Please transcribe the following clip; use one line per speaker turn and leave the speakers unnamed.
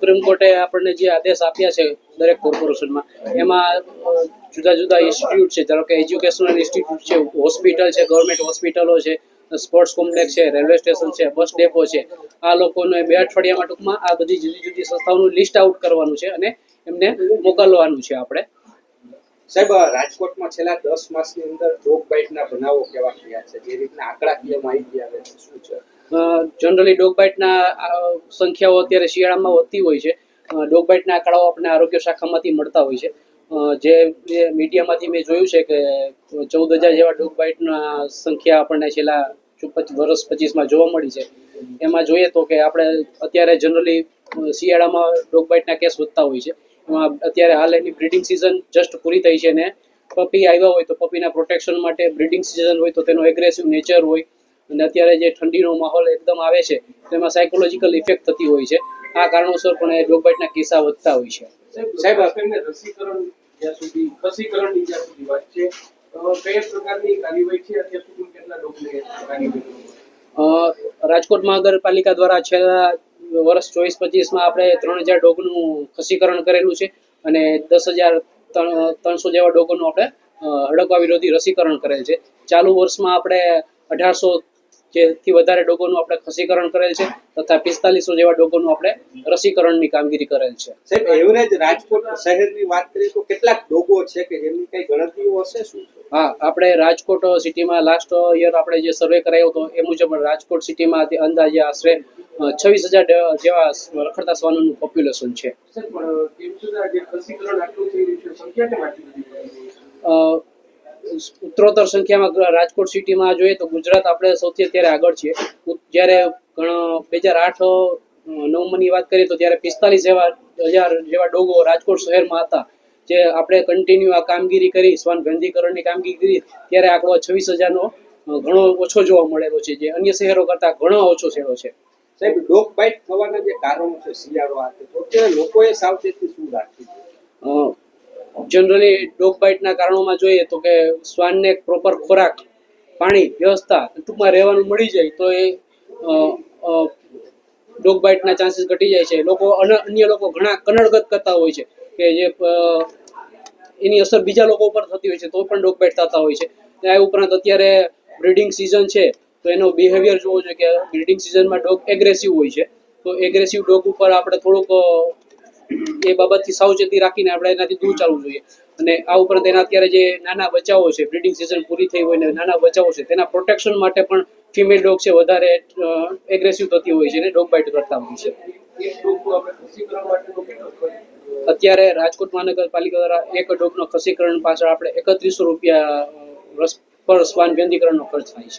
Supreme કોર્ટે આપણને જે આદેશ આપ્યા છે દરેક કોર્પોરેશનમાં, એમાં જુદા જુદા ઇન્સ્ટિટ્યૂટ છે. ધારો કે એજ્યુકેશનલ ઇન્સ્ટિટ્યૂટ છે હોસ્પિટલ છે ગવર્મેન્ટ હોસ્પિટલો છે સ્પોર્ટ્સ કોમ્પ્લેક્સ છે રેલવે સ્ટેશન છે બસ ડેપો છે. આ લોકોને બે અઠવાડિયામાં ટૂંકમાં આ બધી જુદી જુદી સંસ્થાઓનું લિસ્ટ આઉટ કરવાનું છે અને એમને મોકલવાનું છે આપણે.
સાહેબ રાજકોટમાં છેલ્લા દસ માસની અંદર ડોગ બાઇટના બનાવો કેવા થયા છે? જે રીતના આંકડાકીય માહિતી આવે છે, શું છે?
જનરલી ડોગ બાઇટના સંખ્યાઓ અત્યારે શિયાળામાં વધતી હોય છે. ડોગ બાઇટના આંકડાઓ આપણને આરોગ્ય શાખામાંથી મળતા હોય છે. જે મીડિયામાંથી મેં જોયું છે કે ચૌદ હજાર જેવા ડોગ બાઇટના સંખ્યા આપણને છેલ્લા વર્ષ પચીસમાં જોવા મળી છે. એમાં જોઈએ તો કે આપણે અત્યારે જનરલી શિયાળામાં ડોગ બાઇટના કેસ વધતા હોય છે. એમાં અત્યારે હાલ એની બ્રીડિંગ સિઝન જસ્ટ પૂરી થઈ છે ને. પપી આવ્યા હોય તો પપીના પ્રોટેક્શન માટે બ્રીડિંગ સિઝન હોય તો તેનો એગ્રેસિવ નેચર હોય. અને અત્યારે જે ઠંડીનો માહોલ એકદમ આવે છે તેમાં સાયકોલોજીકલ ઇફેક્ટ થતી હોય છે. આ કારણોસર પણ એ ડોગબાઇટના કિસ્સા વધતા હોય છે.
સાહેબ આપણને રસીકરણ જ્યાં સુધી રસીકરણની જ્યાં સુધી વાત છે કયા પ્રકારની કાર્યવાહી છે? અત્યાર સુધી કેટલા ડોગને
રાજકોટ મહાનગરપાલિકા દ્વારા છેલ્લા વર્ષ ચોવીસ પચીસમાં આપણે ત્રણ હજાર ડોગનું ખસીકરણ કરેલું છે અને દસ હજાર ત્રણસો જેવા ડોગોનું આપણે હડકવા વિરોધી રસીકરણ કરેલ છે. ચાલુ વર્ષમાં આપણે અઢારસો જેથી વધારે ડોગોનું આપણે ખસીકરણ કરેલ છે તથા પિસ્તાલીસો જેવા ડોગોનું આપણે રસીકરણની કામગીરી કરેલ છે.
સાહેબ એવરેજ રાજકોટ શહેરની વાત કરીએ તો કેટલાક ડોગો છે કે જેમની કઈ ગણતરીઓ હશે શું?
હા આપણે રાજકોટ સિટીમાં લાસ્ટ યર આપણે જે સર્વે કરાયો હતો એ મુજબ રાજકોટ સિટીમાં અંદાજે આશરે છવ્વીસ હજાર જેવા રખડતા શ્વાનોનું પોપ્યુલેશન છે. ઉત્તરોત્તર સંખ્યામાં રાજકોટ સિટીમાં જોઈએ તો ગુજરાત આપણે સૌથી અત્યારે આગળ છીએ. જ્યારે ઘણા બે હજાર આઠ નવમની વાત કરીએ તો ત્યારે પિસ્તાલીસ જેવા હજાર જેવા ડોગો રાજકોટ શહેરમાં હતા. જે આપણે કન્ટિન્યુ આ કામગીરી કરી સ્વાન ગંધીકરણની કામગીરી કરી ત્યારે આંકડો છવ્વીસ હજારનો ઘણો ઓછો જોવા મળેલો છે. જે અન્ય શહેરો કરતાં ઘણો ઓછો શહેરો છે.
સાહેબ ડોગ બાઇટ થવાના જે કારણો છે શિયાળો આ લોકોએ સાવચેતી શું રાખવી જોઈએ?
જનરલી ડોગ બાઇટના કારણોમાં જોઈએ તો કે શ્વાનને પ્રોપર ખોરાક, પાણી, વ્યવસ્થા, ટૂંકમાં રહેવાનું મળી જાય તો એ ડોગ બાઇટના ચાન્સીસ ઘટી જાય છે. લોકો અન- અન્ય લોકો ઘણા કનડગત કરતા હોય છે કે જે એની અસર બીજા લોકો ઉપર થતી હોય છે તો પણ ડોગ બાઇટ થતા હોય છે. આ ઉપરાંત અત્યારે બ્રીડિંગ સિઝન છે તો એનો બિહેવિયર જોવો જોઈએ કે બ્રીડિંગ સિઝનમાં ડોગ એગ્રેસિવ હોય છે. તો એગ્રેસિવ ડોગ ઉપર આપણે થોડુંક એ બાબતથી સાવચેતી રાખીને આપણે એનાથી દૂર ચાલવું જોઈએ. અને આ ઉપરાંત એના અત્યારે જે નાના બચાવો છે, બ્રીડિંગ સિઝન પૂરી થઈ હોય ને નાના બચાવો છે, તેના પ્રોટેક્શન માટે પણ ફિમેલ ડોગ છે, વધારે એગ્રેસિવ થતી હોય છે અને ડોગ બાઇટ કરતા હોય છે. અત્યારે રાજકોટ મહાનગરપાલિકા દ્વારા એક ડોગનો ખસીકરણ પાછળ આપણે એકત્રીસો રૂપિયા પર શ્વાન વ્યંધીકરણનો ખર્ચ થાય છે.